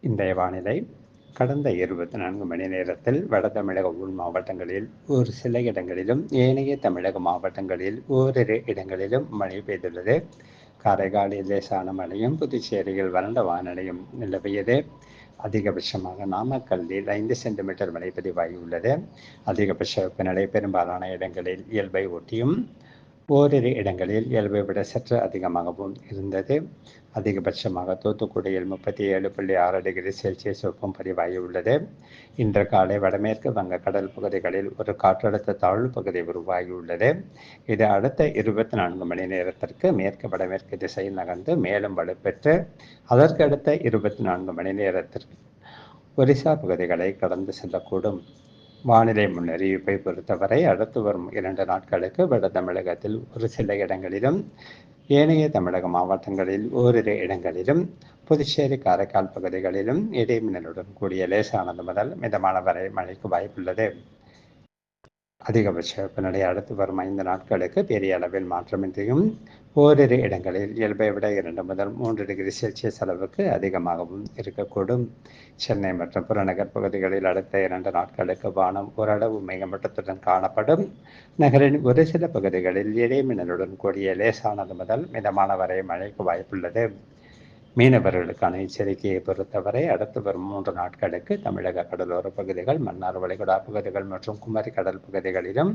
இன்றைய வானிலை. கடந்த இருபத்தி நான்கு மணி நேரத்தில் வட தமிழக உள் மாவட்டங்களில் ஒரு சில இடங்களிலும் ஏனைய தமிழக மாவட்டங்களில் ஓரிரு இடங்களிலும் மழை பெய்துள்ளது. காரைக்காலில் லேசான மழையும் புதுச்சேரியில் வறண்ட வானிலையும் நிலவியது. அதிகபட்சமாக நாமக்கல்லில் ஐந்து சென்டிமீட்டர் மழை பதிவாகியுள்ளது. அதிகபட்ச வெப்பநிலை பெரும்பாலான இடங்களில் இயல்பை ஒட்டியும் ஓரிரு இடங்களில் இயல்பை விட சற்று அதிகமாகவும் இருந்தது. அதிகபட்சமாக தூத்துக்குடியில் முப்பத்தி ஏழு புள்ளி ஆறு டிகிரி செல்சியஸ் வெப்பம் பதிவாகியுள்ளது இன்று காலை வடமேற்கு வங்க கடல் பகுதிகளில் ஒரு காற்றழுத்த தாழ்வு பகுதி உருவாகியுள்ளது இது அடுத்த இருபத்தி நான்கு மணி நேரத்திற்கு மேற்கு வடமேற்கு திசையில் நகர்ந்து மேலும் வலுப்பெற்று அதற்கு அடுத்த இருபத்தி நான்கு மணி நேரத்திற்கு ஒரிசா பகுதிகளை கடந்து செல்லக்கூடும். வானிலை முன்னறிவிப்பை பொறுத்தவரை அடுத்து வரும் இரண்டு நாட்களுக்கு வட தமிழகத்தில் ஒரு சில இடங்களிலும் ஏனைய தமிழக மாவட்டங்களில் ஓரிரு இடங்களிலும் புதுச்சேரி காரைக்கால் பகுதிகளிலும் இடைமின்னலுடன் கூடிய லேசானது முதல் மிதமான வரை மழைக்கு வாய்ப்புள்ளது. அதிகபட்ச வெப்பநிலை அடுத்து வரும் ஐந்து நாட்களுக்கு பெரிய அளவில் மாற்றமின்றியும் ஓரிரு இடங்களில் இயல்பை விட இரண்டு முதல் மூன்று டிகிரி செல்சியஸ் அளவுக்கு அதிகமாகவும் இருக்கக்கூடும். சென்னை மற்றும் புறநகர் பகுதிகளில் அடுத்த இரண்டு நாட்களுக்கு வானம் ஓரளவு மேகமட்டத்துடன் காணப்படும். நகரின் ஒரு சில பகுதிகளில் இடைமின்னலுடன் கூடிய லேசானது முதல் மிதமான வரை மழைக்கு வாய்ப்புள்ளது. மீனவர்களுக்கான எச்சரிக்கையை பொறுத்தவரை அடுத்து வரும் மூன்று நாட்களுக்கு தமிழக கடலோர பகுதிகள் மன்னார் வளைகுடா பகுதிகள் மற்றும் குமரி கடல் பகுதிகளிலும்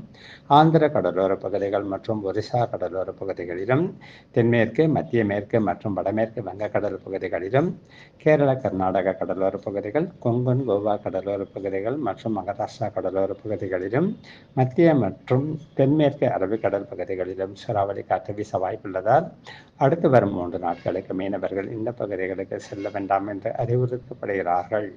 ஆந்திர கடலோர பகுதிகள் மற்றும் ஒரிசா கடலோர பகுதிகளிலும் தென்மேற்கு மத்திய மேற்கு மற்றும் வடமேற்கு வங்கக்கடல் பகுதிகளிலும் கேரள கர்நாடக கடலோர பகுதிகள் கொங்கன் கோவா கடலோர பகுதிகள் மற்றும் மகாராஷ்டிரா கடலோர பகுதிகளிலும் மத்திய மற்றும் தென்மேற்கு அரபிக்கடல் பகுதிகளிலும் சூறாவளி காற்று வீச வாய்ப்புள்ளதால் அடுத்து வரும் மூன்று நாட்களுக்கு மீனவர்கள் இந்த பகுதிகளுக்கு செல்ல வேண்டாம் என்று அறிவுறுத்தப்படுகிறார்கள்.